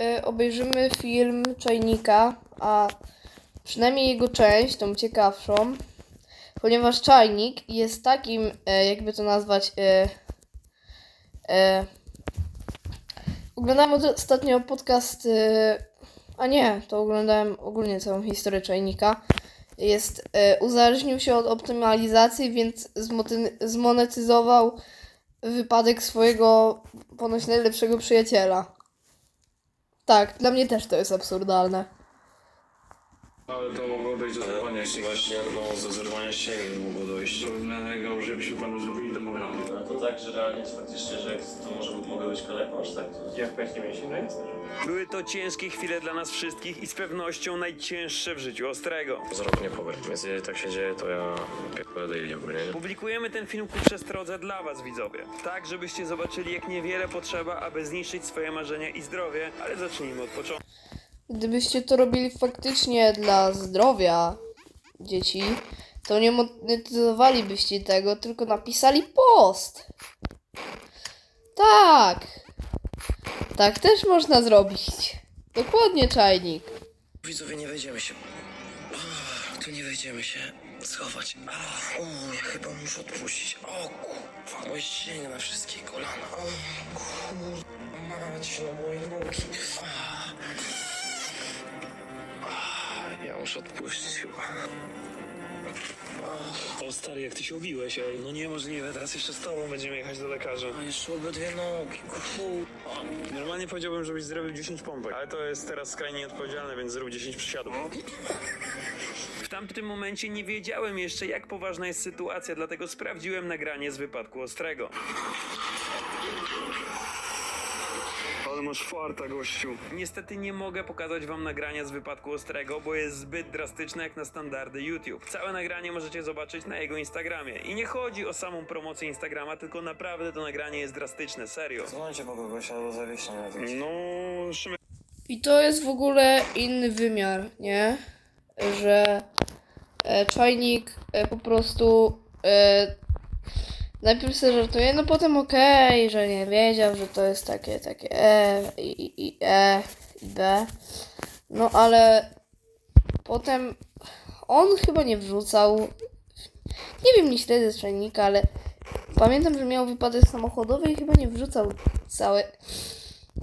y, obejrzymy film Czajnika, a przynajmniej jego część, tą ciekawszą, ponieważ Czajnik jest takim, e, jakby to nazwać, e, oglądałem ostatnio podcast, a nie, to oglądałem ogólnie całą historię Czajnika. Jest, uzależnił się od optymalizacji, więc zmonetyzował wypadek swojego ponoć najlepszego przyjaciela. Tak, dla mnie też to jest absurdalne. Ale to mogło dojść do zerwania się. Właśnie, no, do zerwania ścięgien mogło dojść. Dlatego, żebyśmy panu zrobili domowę. No to tak, że realnie faktycznie, że to może mogę być kaleparz, tak? To... Jak pęknie mięsień, no. Były to ciężkie chwile dla nas wszystkich i z pewnością najcięższe w życiu Ostrego. Z rok nie powiem, więc jeżeli tak się dzieje, to ja pierdolę ogólnie, nie? Publikujemy ten film ku przestrodze dla was, widzowie. Tak, żebyście zobaczyli, jak niewiele potrzeba, aby zniszczyć swoje marzenia i zdrowie, ale zacznijmy od początku. Gdybyście to robili faktycznie dla zdrowia dzieci, to nie monetyzowalibyście tego, tylko napisali post. Tak. Tak też można zrobić. Dokładnie, czajnik. Widzowie, nie wejdziemy się. O, tu nie wejdziemy się schować. O, o, ja chyba muszę odpuścić. O kurwa, moje ścięgna na wszystkie kolana. O kurwa, mać na moje nogi. A. A, Ja muszę odpuścić chyba. O stary, jak ty się obiłeś, ej. No niemożliwe, teraz jeszcze z tobą będziemy jechać do lekarza. A jeszcze obydwie nogi, kurwa. Normalnie powiedziałbym, żebyś zrobił 10 pompek, ale to jest teraz skrajnie nieodpowiedzialne, więc zrób 10 przysiadów. W tamtym momencie nie wiedziałem jeszcze, jak poważna jest sytuacja, dlatego sprawdziłem nagranie z wypadku Ostrego. Ale masz farta, gościu. Niestety nie mogę pokazać wam nagrania z wypadku Ostrego, bo jest zbyt drastyczne jak na standardy YouTube. Całe nagranie możecie zobaczyć na jego Instagramie. I nie chodzi o samą promocję Instagrama, tylko naprawdę to nagranie jest drastyczne, serio. Dzwońcie po kogoś albo zawieźcie na tym. No, Szymek I to jest w ogóle inny wymiar, nie? Że e, czajnik e, po prostu e, najpierw sobie żartuje, no potem okej, że nie wiedział, że to jest takie, takie E i, i, E i B. No ale potem on chyba nie wrzucał. Nie wiem, nie śledzę z czajnika, ale pamiętam, że miał wypadek samochodowy i chyba nie wrzucał całe,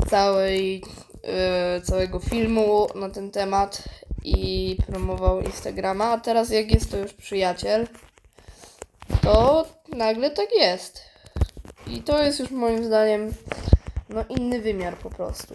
całej e, całego filmu na ten temat i promował Instagrama, a teraz jak jest to już przyjaciel, to nagle tak jest. I to jest już moim zdaniem no inny wymiar po prostu.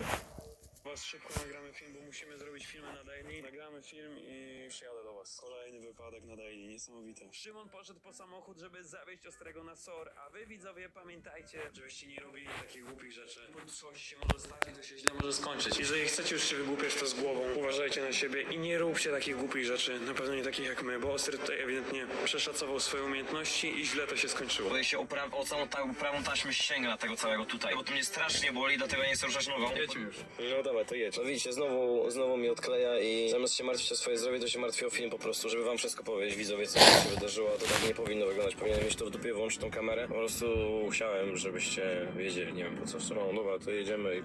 was szybko nagramy film, bo musimy zrobić filmy na daily. Nagramy film i przyjadę do was. Kolejny wypadek na daily, niesamowite. Szymon poszedł po samochód, żeby zawieźć Ostrego na SOR, a wy widzowie pamiętajcie, żebyście nie robili takich głupich rzeczy. Bo coś się może stać i to się źle może skończyć. Jeżeli chcecie już się wygłupiać, to z głową. Uważajcie na siebie i nie róbcie takich głupich rzeczy. Na pewno nie takich jak my, bo Ostry tutaj ewidentnie przeszacował swoje umiejętności i źle to się skończyło. Boję się o, pra- o całą ta- prawą taśmę ścięgna tego całego tutaj, bo to mnie strasznie boli, dlatego nie chcę ruszać nogą. Jedźmy już. No dawaj, to jedź. No widzicie, znowu, znowu mi odkleja i zamiast się martwić o swoje zdrowie, to się martwi o film po prostu, żeby wam wszystko powiedzieć, widzowie, co się wydarzyło, to tak nie powinno wyglądać. Powinienem mieć to w dupie, włączyć tą kamerę. Po prostu chciałem, żebyście wiedzieli, nie wiem po co. No dobra, to jedziemy i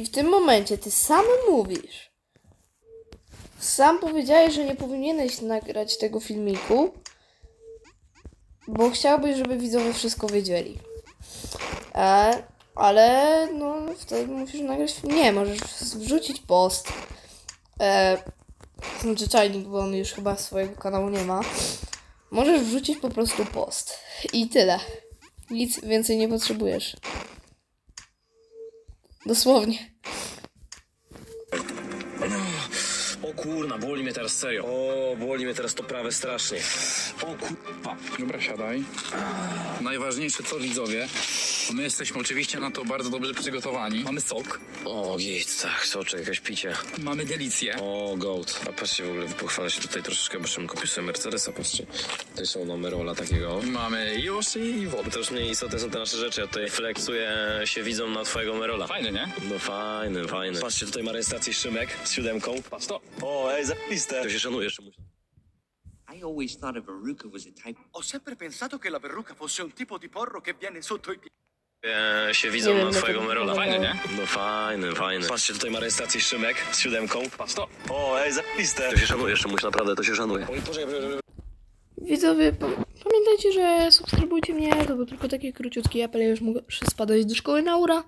I w tym momencie ty sam mówisz. Sam powiedziałeś, że nie powinieneś nagrać tego filmiku, bo chciałbyś, żeby widzowie wszystko wiedzieli. E, ale no wtedy musisz nagrać film. Nie, możesz wrzucić post. E, znaczy czajnik, bo on już chyba swojego kanału nie ma. Możesz wrzucić po prostu post. I tyle. Nic więcej nie potrzebujesz. Dosłownie. O kurna, boli mnie teraz serio. O, boli mnie teraz to prawe strasznie. O kurwa. Dobra, siadaj. Najważniejsze co widzowie, my jesteśmy oczywiście na to bardzo dobrze przygotowani. Mamy sok, O, git, tak, soczek, jakieś picie. mamy delicję. O, gold. A patrzcie w ogóle, pochwalę się tutaj troszeczkę, bo kupił sobie Mercedesa, patrzcie. Tutaj są mamy rola takiego. Mamy już i wodę. to już mniej istotne są te nasze rzeczy, ja tutaj flexuję się widzą na twojego Merola. Fajny, nie? No fajny, fajny. Patrzcie, tutaj ma rejestrację Szymek z siódemką. Patrz to. O, ej, zapiste. To się szanuje, Szymuś. I always thought a verruca was a type. Ho sempre pensato che la verruca fosse un tipo di porro che viene sotto i piedi. e, się Nie widzą wiem, na jak to twojego Merola. wyglądało. Fajny, nie? No fajny, fajny. Patrzcie, tutaj ma rejestrację Szymek z siódemką. Patrz to. O, ej, zapiste. To się szanuje, jeszcze muś naprawdę, to się szanuje. Oj, poczekaj, poczekaj, Widzowie, pa- pamiętajcie, że subskrybujcie mnie, to był tylko taki króciutki apel, ja już muszę spadać do szkoły Naura.